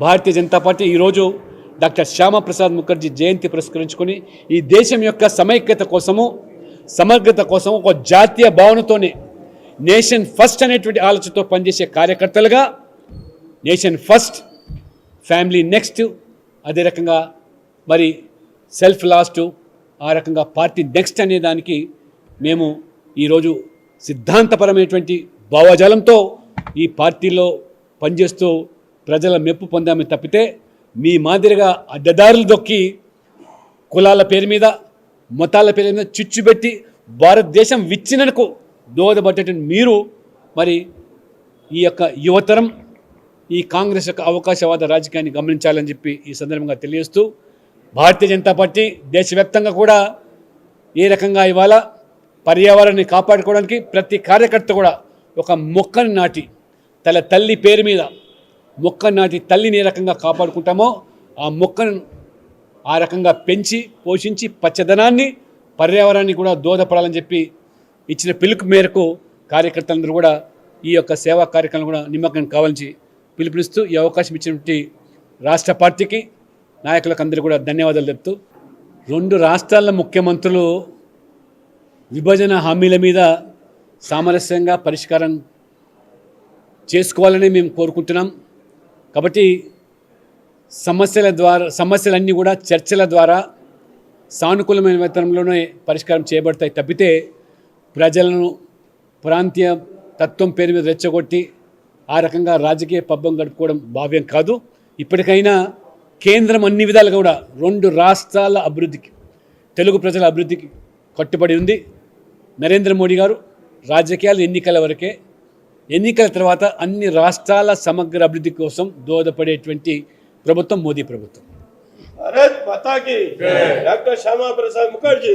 భారతీయ Janata party ఈరోజు doctor Shyama Prasad Mukherjee జయంతి పురస్కరించుకొని ఈ దేశం యొక్క సమైక్యత కోసము సమగ్రత కోసం ఒక జాతీయ భావనతోనే నేషన్ ఫస్ట్ అనేటువంటి ఆలోచనతో పనిచేసే కార్యకర్తలుగా నేషన్ ఫస్ట్ ఫ్యామిలీ నెక్స్ట్ అదే రకంగా మరి సెల్ఫ్ లాస్ట్ ఆ రకంగా పార్టీ నెక్స్ట్ అనే దానికి మేము ఈరోజు సిద్ధాంతపరమైనటువంటి భావజాలంతో ఈ పార్టీలో పనిచేస్తూ ప్రజల మెప్పు పొందామే తప్పితే మీ మాదిరిగా అడ్డదారులు దొక్కి కులాల పేరు మీద మతాల పేరు మీద చిచ్చుపెట్టి భారతదేశం విచ్చినకు దోహదపడేటువంటి మీరు మరి ఈ యొక్క యువతరం ఈ కాంగ్రెస్ యొక్క అవకాశవాద రాజకీయాన్ని గమనించాలని చెప్పి ఈ సందర్భంగా తెలియజేస్తూ భారతీయ జనతా పార్టీ దేశవ్యాప్తంగా కూడా ఏ రకంగా ఇవాళ పర్యావరణాన్ని కాపాడుకోవడానికి ప్రతి కార్యకర్త కూడా ఒక మొక్కను నాటి తన తల్లి పేరు మీద మొక్క నాటి తల్లిని ఏ రకంగా కాపాడుకుంటామో ఆ మొక్కను ఆ రకంగా పెంచి పోషించి పచ్చదనాన్ని పర్యావరణాన్ని కూడా దోహదపడాలని చెప్పి ఇచ్చిన పిలుపు మేరకు కార్యకర్తలందరూ కూడా ఈ యొక్క సేవా కార్యక్రమం కూడా నిమ్మకం కావాలని పిలుపునిస్తూ ఈ అవకాశం ఇచ్చినటువంటి రాష్ట్ర పార్టీకి నాయకులకు అందరూ కూడా ధన్యవాదాలు చెప్తూ రెండు రాష్ట్రాల ముఖ్యమంత్రులు విభజన హామీల మీద సామరస్యంగా పరిష్కారం చేసుకోవాలని మేము కోరుకుంటున్నాం. కాబట్టి సమస్యల ద్వారా సమస్యలన్నీ కూడా చర్చల ద్వారా సానుకూలమైన విధానంలోనే పరిష్కారం చేయబడతాయి తప్పితే ప్రజలను ప్రాంతీయ తత్వం పేరు మీద రెచ్చగొట్టి ఆ రకంగా రాజకీయ పబ్బం గడుపుకోవడం భావ్యం కాదు. ఇప్పటికైనా కేంద్రం అన్ని విధాలుగా కూడా రెండు రాష్ట్రాల అభివృద్ధికి తెలుగు ప్రజల అభివృద్ధికి కట్టుబడి ఉంది. నరేంద్ర మోడీ గారు రాజకీయాలు ఎన్నికల వరకే ఎన్నికల తర్వాత అన్ని రాష్ట్రాల సమగ్ర అభివృద్ధి కోసం దోహదపడేటువంటి ప్రభుత్వం మోదీ ప్రభుత్వం भारत माता की डॉक्टर श्यामा प्रसाद मुखर्जी